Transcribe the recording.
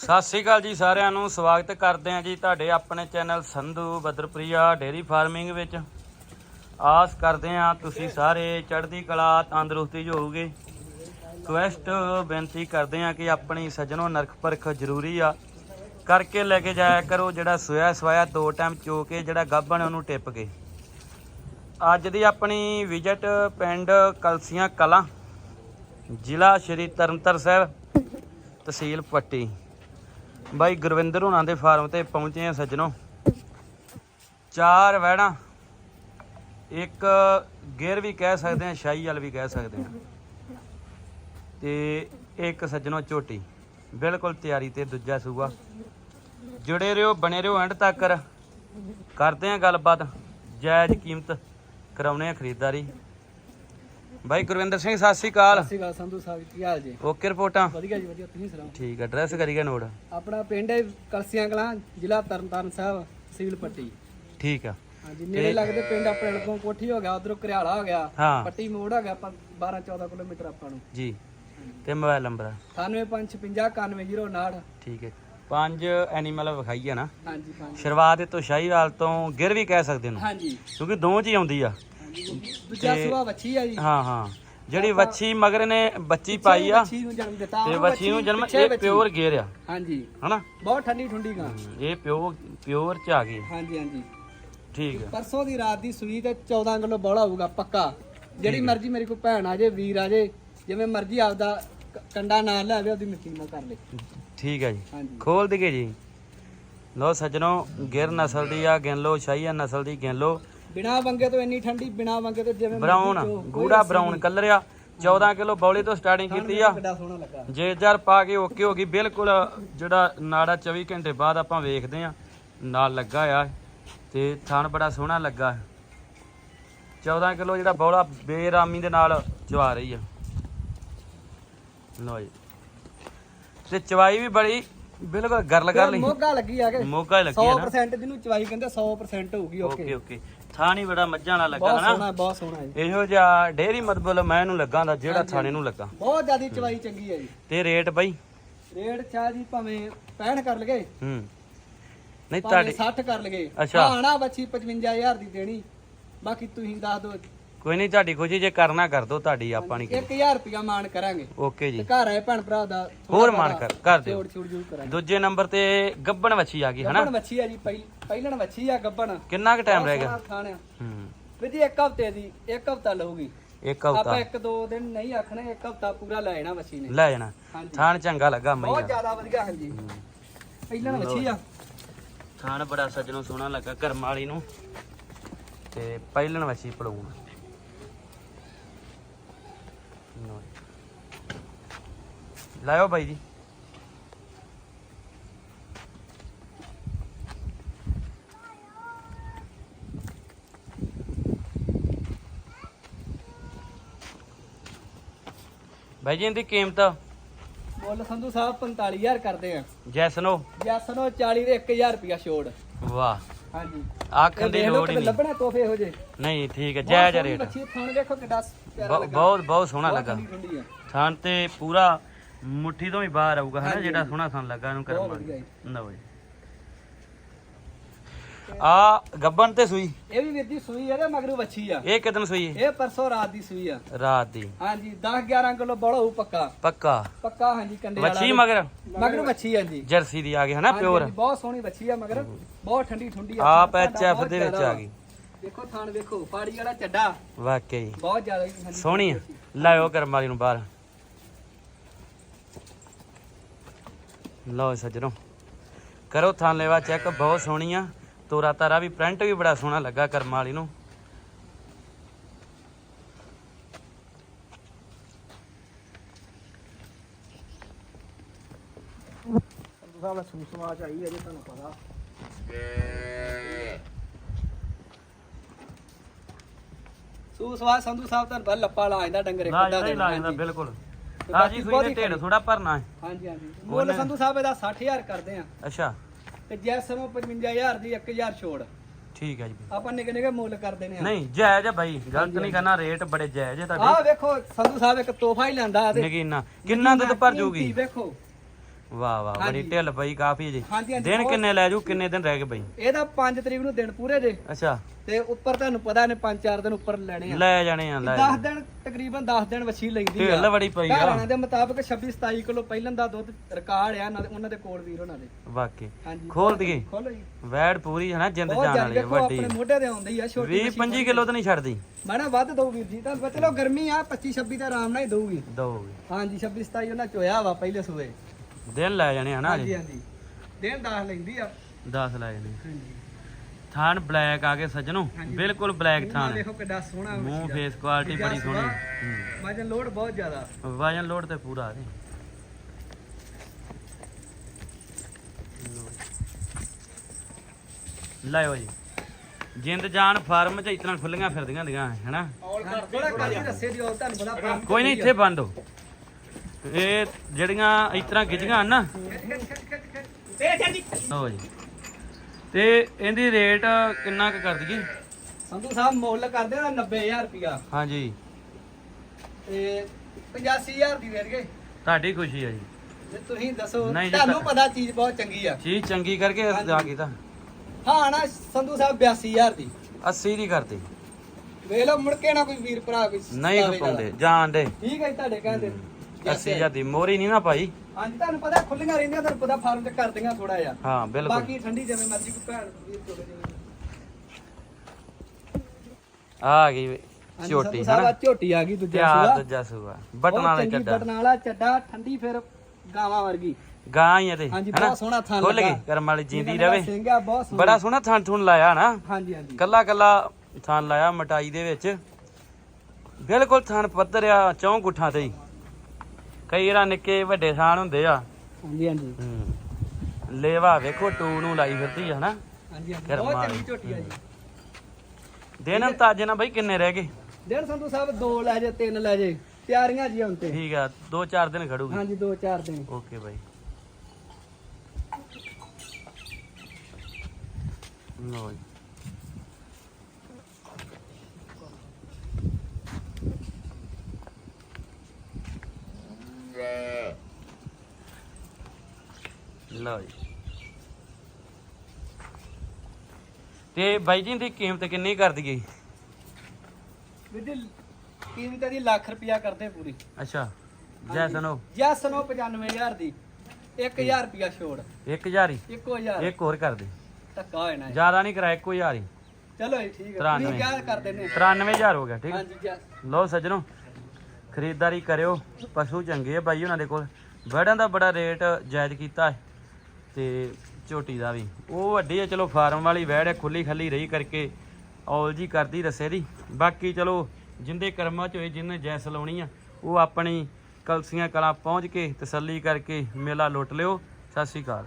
ਸਤਿ ਸ੍ਰੀ ਅਕਾਲ ਜੀ ਸਾਰਿਆਂ ਨੂੰ, ਸਵਾਗਤ ਕਰਦੇ ਹਾਂ ਜੀ ਤੁਹਾਡੇ ਆਪਣੇ channel Sandhu Badarpriya dairy farming ਵਿੱਚ। ਆਸ ਕਰਦੇ ਹਾਂ ਤੁਸੀਂ ਸਾਰੇ ਚੜ੍ਹਦੀ ਕਲਾ, ਤੰਦਰੁਸਤੀ 'ਚ ਹੋਵੋਗੇ। ਕੁਐਸਟ ਬੇਨਤੀ ਕਰਦੇ ਹਾਂ ਕਿ ਆਪਣੀ ਸੱਜਣੋ ਨਰਖ ਪਰਖ ਜ਼ਰੂਰੀ ਆ। ਕਰਕੇ ਲੈ ਕੇ ਜਾਇਆ ਕਰੋ ਜਿਹੜਾ ਸੋਇਆ ਸਵਾਇਆ ਦੋ ਟਾਈਮ ਚੋ ਕੇ ਜਿਹੜਾ ਗੱਭਣ ਉਹਨੂੰ ਟਿੱਪ ਕੇ। ਅੱਜ ਦੀ ਆਪਣੀ ਵਿਜ਼ਿਟ ਪਿੰਡ ਕਲਸੀਆਂ ਕਲਾਂ, ਜ਼ਿਲ੍ਹਾ ਸ਼੍ਰੀ ਤਰਨਤਾਰਨ ਸਾਹਿਬ, ਤਹਿਸੀਲ ਪੱਟੀ। ਬਾਈ ਗੁਰਵਿੰਦਰ ਹੋਣਾ ਦੇ ਫਾਰਮ ਤੇ ਪਹੁੰਚੇ ਆ ਸੱਜਣੋ। ਚਾਰ ਵਹਿਣਾ ਇੱਕ ਗੇਰ ਵੀ ਕਹਿ ਸਕਦੇ ਆ, ਸ਼ਾਹੀ ਵਾਲ ਵੀ ਕਹਿ ਸਕਦੇ ਆ। ਤੇ ਇੱਕ ਸੱਜਣੋ ਝੋਟੀ। ਬਿਲਕੁਲ ਤਿਆਰੀ ਤੇ ਦੂਜਾ ਸੂਆ। ਜੁੜੇ ਰਹੋ, ਬਣੇ ਰਹੋ ਐਂਡ ਤੱਕ। ਕਰਦੇ ਆ ਗੱਲਬਾਤ। ਜਾਇਜ਼ ਕੀਮਤ ਕਰਾਉਣੇ ਆ ਖਰੀਦਦਾਰੀ। ਬਾਈ ਗੁਰਵਿੰਦਰ ਸਿੰਘ ਸਤਿ ਸ੍ਰੀ ਅਕਾਲ। ਸਤਿ ਸ਼੍ਰੀ ਅਕਾਲ ਸੰਧੂ ਸਾਹਿਬ ਕੀ ਹਾਲ ਜੀ? ਓਕੇ ਰਿਪੋਰਟਾਂ। ਵਧੀਆ ਜੀ ਵਧੀਆ ਤੁਸੀਂ ਸੁਣਾਓ? ਠੀਕ ਆ ਐਡਰੈਸ ਕਰੀਏ ਨੋਟ। ਆਪਣਾ ਪਿੰਡ ਹੈ ਕਲਸੀਆਂ ਕਲਾਂ ਜ਼ਿਲ੍ਹਾ ਤਰਨਤਾਰਨ ਸਾਹਿਬ ਤਹਿਸੀਲ ਪੱਟੀ। ਠੀਕ ਆ। ਹਾਂਜੀ ਨੇੜੇ ਲੱਗਦੇ ਪਿੰਡ ਆਪਣੇ ਲਗੋਂ ਕੋਠੀ ਹੋ ਗਿਆ ਉਧਰੋਂ ਘਰਿਆਲਾ ਹੋ ਗਿਆ। ਹਾਂ। ਪੱਟੀ ਮੋੜ ਹੋ ਗਿਆ 12 14 ਕਿਲੋਮੀਟਰ ਆਪਾਂ ਨੂੰ। ਜੀ। ਤੇ ਮੋਬਾਈਲ ਨੰਬਰ 9556 91059 ਠੀਕ ਹੈ। ਪੰਜ ਐਨੀਮਲ ਵਿਖਾਈ ਆ ਨਾ। ਹਾਂਜੀ ਪੰਜ। ਸ਼ੁਰੂਆਤ ਤੋਂ ਸ਼ਾਹੀਵਾਲ ਤੋਂ ਗਿਰ ਵੀ ਕਹਿ ਸਕਦੇ ਨੂੰ। ਹਾਂਜੀ। ਕਿਉਂਕਿ ਦੋ ਚ ਹੀ ਆਉਂਦੀ ਆ। ਹਾਂਜੀ। ਦੂਜਾ ਸੁਆ ਵੱਛੀ ਆ ਜੀ। ਹਾਂ ਹਾਂ। ਜਿਹੜੀ ਵੱਛੀ ਮਗਰ ਨੇ ਬੱਚੀ ਪਾਈ ਆ ਵੱਛੀ ਨੂੰ ਜਨਮ ਦਿੱਤਾ ਤੇ ਵੱਛੀ ਨੂੰ ਜਨਮ ਪਿੱਛੇ ਇਹ ਵੱਛੀ। ਪਿਓਰ ਗੇਰ ਆ। ਹਾਂਜੀ। ਹਨਾ? ਬਹੁਤ ਠੰਡੀ ਠੁੰਡੀ ਗਾਂ। ਇਹ ਪਿਓ ਪਿਓਰ ਚ ਆ ਗਈ। ਹਾਂਜੀ ਹਾਂਜੀ। ਠੀਕ ਆ। ਪਰਸੋਂ ਦੀ ਰਾਤ ਦੀ ਸੂਈ ਤੇ 14 ਕਿਲੋ ਬੋਲਾ ਹੋਊਗਾ ਪੱਕਾ। ਜਿਹੜੀ ਮਰਜ਼ੀ ਮੇਰੀ ਕੋਈ ਭੈਣ ਆ ਜੇ ਵੀਰ ਆ ਜੇ ਜਿਵੇਂ ਮਰਜ਼ੀ ਆਪਦਾ ਕ- ਕੰਡਾ ਨਾਲ ਲੈ ਆਵੇ ਉਹਦੀ ਮਿੱਟੀ ਨਾਲ ਕਰ ਲੇ। ਠੀਕ ਆ ਜੀ। ਹਾਂਜੀ। ਖੋਲ ਦਈਏ ਜੀ। ਲੋ ਸੱਜਣੋ ਗਿਰ ਨਸਲ ਦੀ ਆ ਗਿਣ ਲੋ ਸ਼ਾਹੀਆ ਨਸਲ ਦੀ ਗਿਣ ਬਿਨਾ ਵੰਗੇ ਤੋਂ ਇੰਨੀ ਠੰਡੀ ਬਿਨਾ ਵੰਗੇ ਤੋਂ ਜਿਵੇਂ ਬਰਾਊਨ ਗੂੜਾ ਬਰਾਊਨ। ਕਲਰ ਆ। 14 ਕਿਲੋ ਬੌਲੀ ਤੋਂ ਸਟਾਰਟਿੰਗ ਕੀਤੀ ਆ। ਕਿੱਡਾ ਸੋਹਣਾ ਲੱਗਾ। ਜੇ ਜਰ ਪਾ ਕੇ ਓਕੇ ਹੋ ਗਈ ਬਿਲਕੁਲ ਜਿਹੜਾ ਨਾੜਾ 24 ਘੰਟੇ ਬਾਅਦ ਆਪਾਂ ਵੇਖਦੇ ਆ ਨਾਲ ਲੱਗਾ ਆ। ਤੇ ਥਣ ਬੜਾ ਸੋਹਣਾ ਲੱਗਾ। 14 ਕਿਲੋ ਜਿਹੜਾ ਬੌਲਾ ਬੇਰਾਮੀ ਦੇ ਨਾਲ ਚਵਾ ਰਹੀ ਆ। ਲੋ ਜੀ। ਤੇ ਚਵਾਈ ਵੀ ਬੜੀ ਬਿਲਕੁਲ ਗਰਲ ਕਰ ਲਈ। ਮੋਗਾ ਲੱਗੀ ਆ ਕੇ। ਮੋਗਾ ਲੱਗੀ ਆ ਨਾ। 100% ਜਿਹਨੂੰ ਚਵਾਈ ਕਹਿੰਦੇ 100% ਹੋਊਗੀ ਓਕੇ ਓਕੇ। ਓਕੇ ਥਾਣ ਬੜਾ ਮੱਝਾਂ ਵਾਲਾ ਲੱਗਾ ਬਹੁਤ ਹਨਾ? ਸੋਹਣਾ ਬਹੁਤ ਸੋਹਣਾ ਜੀ ਇਹੋ ਜਿਹਾ ਡੇਰੀ ਮਤਲਬ ਮੈਂ ਇਹਨੂੰ ਲੱਗਾ ਦਾ ਜਿਹੜਾ ਥਾਣੇ ਨੂੰ ਲੱਗਾ। ਬਹੁਤ ਜ਼ਿਆਦੀ ਚਵਾਈ ਚੰਗੀ ਹੈ ਜੀ। ਤੇ ਰੇਟ ਬਈ? ਰੇਟ ਚਾਹ ਜੀ ਭਾਵੇਂ 65 ਕਰ ਲਗੇ। ਹੂੰ। ਨਹੀਂ ਤੁਹਾਡੀ 60 ਕਰ ਲਗੇ। ਅੱਛਾ। ਆਣਾ ਬੱਚੀ 55000 ਦੀ ਦੇਣੀ। ਬਾਕੀ ਤੁਸੀਂ ਦੱਸ ਦਿਓ ਕੋਈ ਨਹੀਂ ਤੁਹਾਡੀ ਖੁਸ਼ੀ ਜੇ ਕਰਨਾ ਕਰ ਦੋ ਤੁਹਾਡੀ ਆਪਾਂ ਨਹੀਂ 1000 ਰੁਪਇਆ ਮਾਨ ਕਰਾਂਗੇ। ਓਕੇ ਜੀ। ਘਰ ਆਏ ਭੈਣ ਭਰਾ ਦਾ ਹੋਰ ਮਾਣ ਕਰ ਕਰ ਦਿਓ। ਛੋੜ ਛੋੜ ਕਰਾਂਗੇ। ਦੂਜੇ ਨੰਬਰ ਤੇ ਗੱਬਣ ਵੱਛੀ ਆ ਗਈ ਹਨਾ? ਗੱਬਣ ਵੱਛੀ ਆ ਜੀ ਪਹਿ- ਪਹਿਲਣ ਵੱਛੀ ਆ ਗੱਬਣ। ਕਿੰਨਾ ਕੁ ਟਾਈਮ ਰਹਿ ਗਿਆ? ਹੂੰ। ਵੀ ਜੀ ਇੱਕ ਹਫ਼ਤੇ ਦੀ ਇੱਕ ਹਫਤਾ ਲਊਗੀ। ਇੱਕ ਆਪਾਂ ਹਫਤਾ ਇੱਕ ਦੋ ਦਿਨ ਨਹੀਂ ਆਖਣੇ ਇੱਕ ਹਫਤਾ ਪੂਰਾ ਲੈ ਜਾਣਾ ਵੱਛੀ ਨੇ। ਲੈ ਜਾਣਾ। ਥਾਣ ਚੰਗਾ ਲੱਗਾ ਬਹੁਤ ਮਈਆ ਜ਼ਿਆਦਾ ਵਧੀਆ ਹਾਂਜੀ। ਪਹਿਲਣ ਵੱਛੀ ਆ। ਥਾਣ ਬੜਾ ਸੱਜਣੋਂ ਸੋਹਣਾ ਲੱਗਾ ਕਰਮ ਵਾਲੀ ਨੂੰ। ਤੇ ਪਹਿਲਣ ਵੱਛੀ ਲਾਇਓ ਬਾਈ ਜੀ। ਬਾਈ ਜੀ ਇਹਦੀ ਕੀਮਤ? ਮੁੱਲ ਸੰਧੂ ਸਾਹਿਬ 45000 ਕਰਦੇ ਆ। ਜੈਸਨੋ। ਜੈਸਨੋ 40 ਦੇ 1000 ਰੁਪਇਆ ਛੋੜ। ਵਾਹ। ਹਾਂਜੀ। ਆਖਣ ਦੀ ਲੋੜ ਹੀ ਨਹੀਂ। ਲੱਭਣਾ ਤੋਹਫੇ ਹੋ ਜੇ ਨਹੀਂ ਠੀਕ ਹੈ ਜਾਇਜ਼ ਰੇਟ। ਬੱਚੀ ਥਾਣ ਦੇਖੋ ਕਿੱਡਾ ਪਿਆਰਾ ਬਹੁ- ਲੱਗਾ। ਬਹੁਤ ਬਹੁਤ ਸੋਹਣਾ ਲੱਗਾ। ਥਾਨ ਤੇ ਪੂਰਾ ਮੁੱਠੀ ਤੋਂ ਵੀ ਬਾਹਰ ਆਊਗਾ ਹਨਾ ਜਿਹੜਾ ਸੋਹਣਾ ਥਾਨ ਲੱਗਾ ਇਹਨੂੰ ਕਰਮ। ਲਓ ਜੀ। ਆ ਗੱਬਨ ਤੇ ਸੂਈ। ਇਹ ਵੀ ਵੀਰ ਜੀ ਸੂਈ ਆ ਤੇ ਮਗਰੂ ਵੱਛੀ ਆ। ਇਹ ਕਿਦਨ ਸੂਈ? ਇਹ ਪਰਸੋਂ ਰਾਤ ਦੀ ਸੂਈ ਆ। ਰਾਤ ਦੀ। ਹਾਂਜੀ 10 11 ਕਿਲੋ ਬੜਾ ਹੋਊ ਪੱਕਾ। ਪੱਕਾ? ਪੱਕਾ ਹਾਂਜੀ ਕੰਡੇ ਵੱਛੀ ਮਗਰ? ਮਗਰ ਵੱਛੀ ਆ ਜੀ ਜਰਸੀ ਦੀ ਆ ਗਈ ਹਨਾ ਪਿਓਰ? ਹਾਂਜੀ, ਬਹੁਤ ਸੋਹਣੀ ਵੱਛੀ ਆ ਮਗਰ। ਬਹੁਤ ਠੰਡੀ ਠੰਡੀ ਆ। ਆਪ ਤੁਹਾਡਾ ਐਚ ਐਫ ਬਹੁਤ ਦੇ ਵਿੱਚ ਆ ਗਈ। ਦੇਖੋ ਥਾਣ ਵੇਖੋ ਫਾੜੀ ਵਾਲਾ ਚੱਡਾ। ਵਾਕਈ। ਬਹੁਤ ਜ਼ਿਆਦਾ ਸੋਹਣੀ ਆ। ਲਾਇਓ ਕਰਮ ਵਾਲੀ ਨੂੰ ਬਾਹਰ। ਲਓ ਸੱਜਣੋ। ਕਰੋ ਥਾਂ ਲੈਵਾ ਚੈੱਕ ਬਹੁਤ ਸੋਹਣੀ ਆ। ਤੋਰਾ ਤਾਰਾ ਵੀ ਪ੍ਰਿੰਟ ਵੀ ਬੜਾ ਸੋਹਣਾ ਲੱਗਾ ਕਰਮ ਵਾਲੀ ਨੂੰ। ਸੰਧੂ ਸਾਹਿਬ ਸੂਸਵਾ ਚ ਆਈ ਹੈ ਜੀ ਤੁਹਾਨੂੰ ਪਤਾ ਸੂਸਵਾ ਸੰਧੂ ਸਾਹਿਬ ਤੁਹਾਨੂੰ ਪਤਾ ਲੱਪਾ ਲਾ ਜਾਂਦਾ ਡੰਗਰੇ ਨਾ ਦੇਣਾ ਜਾਂਦਾ ਹਾਂਜੀ। ਬਿਲਕੁਲ। ਤੇ ਆ ਬਾਕੀ ਜੀ ਸੂਈ ਬਹੁਤ ਦੇ ਹੀ ਢੇਡ ਥੋੜਾ ਭਰਨਾ ਹੈ। ਹਾਂਜੀ ਹਾਂਜੀ। ਮੁੱਲ ਸੰਧੂ ਸਾਹਿਬ ਇਹਦਾ 60000 ਕਰਦੇ ਆ। ਅੱਛਾ। ਤੇ ਜੈਸ ਨੂੰ 55000 ਦੀ 1000 ਛੋੜ। ਠੀਕ ਹੈ ਜੀ। ਆਪਾਂ ਨਿੱਕੇ ਨਿੱਕੇ ਮੁੱਲ ਕਰ ਦੇਣੇ ਆ। ਨਹੀਂ ਜਾਇਜ਼ ਹੈ ਬਾਈ ਗਲਤ ਨਹੀਂ ਕਰਨਾ ਰੇਟ ਬੜੇ ਜਾਇਜ਼ ਹੈ ਤੁਹਾਡੇ। ਆਹ ਵੇਖੋ ਸੰਧੂ ਸਾਹਿਬ ਇੱਕ ਤੋਹਫਾ ਹੀ ਲੈਂਦਾ ਤੇ ਨਗੀਨਾ। ਕਿੰਨਾ ਦੁੱਧ ਭਰ ਜੂਗੀ? ਵੇਖੋ। ਵਾਹ ਵਾਹ ਬੜੀ ਹਾਂਜੀ। ਢਿੱਲ ਪਈ ਕਾਫੀ ਜੀ। ਹਾਂਜੀ ਹਾਂਜੀ ਦਿਨ ਬਹੁਤ- ਕਿੰਨੇ ਲੈ ਜੂ? ਕਿੰਨੇ ਦਿਨ ਰਹਿ ਗਏ ਬਈ? ਇਹਦਾ 5 ਤਰੀਕ ਨੂੰ ਦਿਨ ਪੂਰੇ ਜੇ। ਅੱਛਾ। ਤੇ ਉੱਪਰ ਤੁਹਾਨੂੰ ਪਤਾ ਨੇ 5-4 ਦਿਨ ਉੱਪਰ ਲੈਣੇ ਆ। ਲੈ ਜਾਣੇ ਆ ਲੈ 10 ਦਿਨ ਤਕਰੀਬਨ 10 ਦਿਨ ਵਛੀ ਲੈਂਦੀ ਢਿੱਲ ਬੜੀ ਪਈ ਆ। ਘਰਾਣਾ ਦੇ ਮੁਤਾਬਕ 26-27 ਕਿਲੋ ਪਹਿਲਾਂ ਦਾ ਦੁੱਧ ਰਿਕਾਰਡ ਆ ਦੇ- ਉਹਨਾਂ ਦੇ ਕੋਲ ਵੀਰ ਉਹਨਾਂ ਦੇ। ਵਾਕਈ। ਹਾਂਜੀ। ਖੋਲ ਦਈਏ। ਖੋਲੋ ਜੀ। ਵੈੜ ਪੂਰੀ ਹੈ ਨਾ ਜਿੰਦ ਬਹੁਤ ਜਾਨ ਜਾਨ ਵਾਲੀ ਆ, ਦੇਖੋ ਵੱਡੀ। ਆਪਣੇ ਮੋਢੇ ਤੇ ਆਉਂਦੀ ਆ ਛੋਟੀ 20 25 ਕਿਲੋ ਤਾਂ ਨਹੀਂ ਛੱਡਦੀ। ਮਾਣਾ ਵੱਧ ਦਊ ਵੀਰ ਜੀ ਤਾਂ ਚਲੋ ਗਰਮੀ ਆ 25 26 ਤਾਂ ਆਰਾਮ ਨਾਲ ਹੀ ਦਊਗੀ। ਦੋਗੇ ਹਾਂਜੀ 26 27 ਉਹਨਾਂ ਚੋਇਆ ਵਾ ਪਹਿਲੇ ਸੂਏ। ਦਿਨ ਲੈ ਜਾਣੇ ਆ ਨਾ ਹਾਂਜੀ ਹਾਂਜੀ। ਦਿਨ 10 ਲੈਂਦੀ ਆ। 10 ਲੈ ਜਾਣੇ। ਹਾਂਜੀ। ਥਾਨ ਬਲੈਕ ਆ ਕੇ ਸੱਜਣੋ। ਬਿਲਕੁਲ ਬਲੈਕ ਥਾਨ। ਦੇਖੋ ਕਿੱਡਾ ਸੋਹਣਾ ਮੂੰਹ ਫੇਸ ਕੁਆਲਿਟੀ ਬੜੀ ਸੋਹਣੀ। ਵਜਨ ਲੋਡ ਬਹੁਤ ਜ਼ਿਆਦਾ। ਵਜਨ ਲੋਡ ਤੇ ਪੂਰਾ ਆ ਜੀ। ਲਾਇਓ ਜੀ। ਜਿੰਦ ਜਾਨ ਫਾਰਮ 'ਚ ਇਤਨਾ ਖੁੱਲੀਆਂ ਫਿਰਦੀਆਂ ਦੀਆਂ ਹੈਨਾ ਕੋਈ ਨਹੀਂ ਇੱਥੇ ਬੰਦ ਹੋ। ਇਹ ਜਿਹੜੀਆਂ ਇਤਨਾ ਗਿੱਜੀਆਂ ਹਨ ਨਾ। ਲਓ ਜੀ। ਤੇ ਇਹਦੀ ਰੇਟ ਕਿੰਨਾ ਕੁ ਕਰ ਦਈਏ? ਸੰਧੂ ਸਾਹਿਬ ਮੁੱਲ ਕਰਦੇ ਆ 90000 ਰੁਪਿਆ ਹਾਂਜੀ। ਤੇ 85000 ਦੀ ਦੇ ਦਈਏ। ਤੁਹਾਡੀ ਖੁਸ਼ੀ ਹੈ ਜੀ। ਜੇ ਤੁਸੀਂ ਦੱਸੋ ਨਹੀਂ ਜੀ, ਤੁਹਾਨੂੰ ਪਤਾ ਚੀਜ਼ ਬਹੁਤ ਚੰਗੀ ਆ। ਚੀਜ਼ ਚੰਗੀ ਕਰਕੇ ਹਾਂਜੀ। ਆ ਕੀਤਾ। ਹਾਂ ਨਾ ਸੰਧੂ ਸਾਹਿਬ 82000 ਦੀ। 80 ਦੀ ਕਰਤੀ। ਵੇਖ ਲਓ ਮੁੜ ਕੇ ਨਾ ਕੋਈ ਵੀਰ ਭਰਾ ਕੋਈ ਨਹੀਂ ਸਤਾਵੇ ਖਪਾਉਂਦੇ ਜਾਣ ਦੇ ਜ਼ਿਆਦਾ। ਠੀਕ ਹੈ ਜੀ, ਤੁਹਾਡੇ ਕਹਿੰਦੇ 80 ਦੀ ਮੋਰੀ ਨਹੀਂ ਨਾ ਭਾਈ ਹਾਂਜੀ ਤੁਹਾਨੂੰ ਪਤਾ ਖੁੱਲੀਆਂ ਰਹਿੰਦੀਆਂ ਤੁਹਾਨੂੰ ਪਤਾ ਫਾਰਮ ਤੇ ਕਰਦੀਆਂ ਥੋੜਾ ਜਿਹਾ। ਹਾਂ ਬਿਲਕੁਲ। ਬਾਕੀ ਠੰਡੀ ਜਿਵੇਂ ਮਰਜ਼ੀ ਕੋਈ ਭੈਣ ਵੀਰ ਚੋਲੇ ਆ ਗਈ ਵੇ, ਹਾਂਜੀ, ਝੋਟੀ ਹਨਾ? ਆ ਝੋਟੀ ਆ ਗਈ ਦੂਜਾ ਸੂਆ। ਦੂਜਾ ਸੂਆ? ਬਟਨ ਵਾਲੇ ਚੱਡਾ। ਬਟਨ ਵਾਲਾ ਚੱਡਾ ਠੰਡੀ ਫਿਰ ਗਾਵਾਂ ਵਰਗੀ। ਗਾਂ ਹੀ ਇਹਦੇ ਹਾਂਜੀ ਹਨਾ? ਬਹੁਤ ਸੋਹਣਾ ਥਾਂ ਖੁੱਲ ਗਈ ਕਰਮ ਵਾਲੀ ਜਿੰਦੀ ਰਵੇ। ਆ ਬੜਾ ਸੋਹਣਾ ਥਾਂ ਥੁਣ ਲਾਇਆ ਨਾ ਹਾਂਜੀ ਹਾਂਜੀ। ਕੱਲਾ ਕੱਲਾ ਥਾਂ ਲਾਇਆ ਮਟਾਈ ਦੇ ਵਿੱਚ। ਬਿਲਕੁਲ ਥਾਂ ਪੱਧਰ ਆ ਚੌਂ ਗੁੱਠਾਂ ਤੇ ਹੀ। ਕਈ ਰਾਂ ਨਿੱਕੇ ਵੱਡੇ ਥਾਂ ਹੁੰਦੇ ਆ। ਹਾਂਜੀ ਹਾਂਜੀ। ਹੂੰ। ਲੇਵਾ ਵੇਖੋ ਟੂ ਨੂੰ ਲਾਈ ਫਿਰਦੀ ਆ ਹਨਾ? ਹਾਂਜੀ ਹਾਂਜੀ। ਗਰਮਾ ਬਹੁਤ ਚੰਗੀ ਝੋਟੀ ਆ ਜੀ। ਦਿਨ ਅੰਤਾਜੇ ਨਾ ਬਈ ਕਿੰਨੇ ਰਹਿ ਗਏ? ਡੇਢ ਸੰਧੂ ਸਾਹਿਬ ਦੋ ਲੈ ਜੇ ਤਿੰਨ ਲੈ ਜੇ। ਤਿਆਰੀਆਂ ਜੀ ਹੁਣ ਤੇ। ਠੀਕ ਆ 2-4 ਦਿਨ ਖੜੂਗੀ। ਹਾਂਜੀ ਦੋ ਚਾਰ ਦਿਨ। ਓਕੇ ਬਾਈ। ਲੋ ਜੀ। ਲਓ ਜੀ। ਤੇ ਬਾਈ ਜੀ ਦੀ ਕੀਮਤ ਕਿੰਨੀ ਕਰ ਦਈਏ ਵਿਦਿਲ ਕੀਮਤ ਦੀ ਲੱਖ ਰੁਪਿਆ ਕਰਦੇ ਪੂਰੀ। ਅੱਛਾ ਜੈ ਸਨੋ। ਜੈਸਨੋ 95000 ਦੀ। 1000 ਰੁਪਿਆ ਛੋੜ। 1000 ਹੀ? 1000 ਇੱਕ ਹੋਰ ਕਰ ਦੇ। ਧੱਕਾ ਹੋਇਆ ਨਾ ਜ਼ਿਆਦਾ ਨਹੀਂ ਕਰਾਇਆ ਇੱਕੋ ਹਜ਼ਾਰ ਹੀ। ਚਲੋ ਜੀ ਠੀਕ ਹੈ। ਤਰਾਨਵੇਂ। ਤੁਸੀਂ ਕਿਆ ਕਰ ਦਿੰਦੇ 93000 ਹੋ ਗਿਆ ਠੀਕ ਹੈ। ਹਾਂਜੀ ਜੈਸ ਲਓ ਸੱਜਣੋ ਖਰੀਦਦਾਰੀ ਕਰਿਓ। ਪਸ਼ੂ ਚੰਗੇ ਆ ਬਾਈ ਉਹਨਾਂ ਦੇ ਕੋਲ। ਵੜਾਂ ਦਾ ਬੜਾ ਰੇਟ ਜਾਇਜ਼ ਕੀਤਾ ਹੈ। ਤੇ ਝੋਟੀ ਦਾ ਵੀ। ਉਹ ਵੱਡੀ ਹੈ ਚਲੋ ਫਾਰਮ ਵਾਲੀ ਵੈੜ ਹੈ ਖੁੱਲੀ ਖੱਲੀ ਰਹੀ ਕਰਕੇ ਔਲ ਜੀ ਕਰਦੀ ਰਸੇ ਦੀ। ਬਾਕੀ ਚਲੋ, ਜਿੰਦੇ ਕਰਮਾਂ ਚ ਹੋਏ ਜਿਹਨੇ ਜੈਸ ਲਾਉਣੀ ਆ, ਉਹ ਆਪਣੀ ਕਲਸੀਆਂ ਕਲਾਂ ਪਹੁੰਚ ਕੇ ਤਸੱਲੀ ਕਰਕੇ ਮੇਲਾ ਲੁੱਟ ਲਿਓ। ਸਤਿ ਸ਼੍ਰੀ ਅਕਾਲ।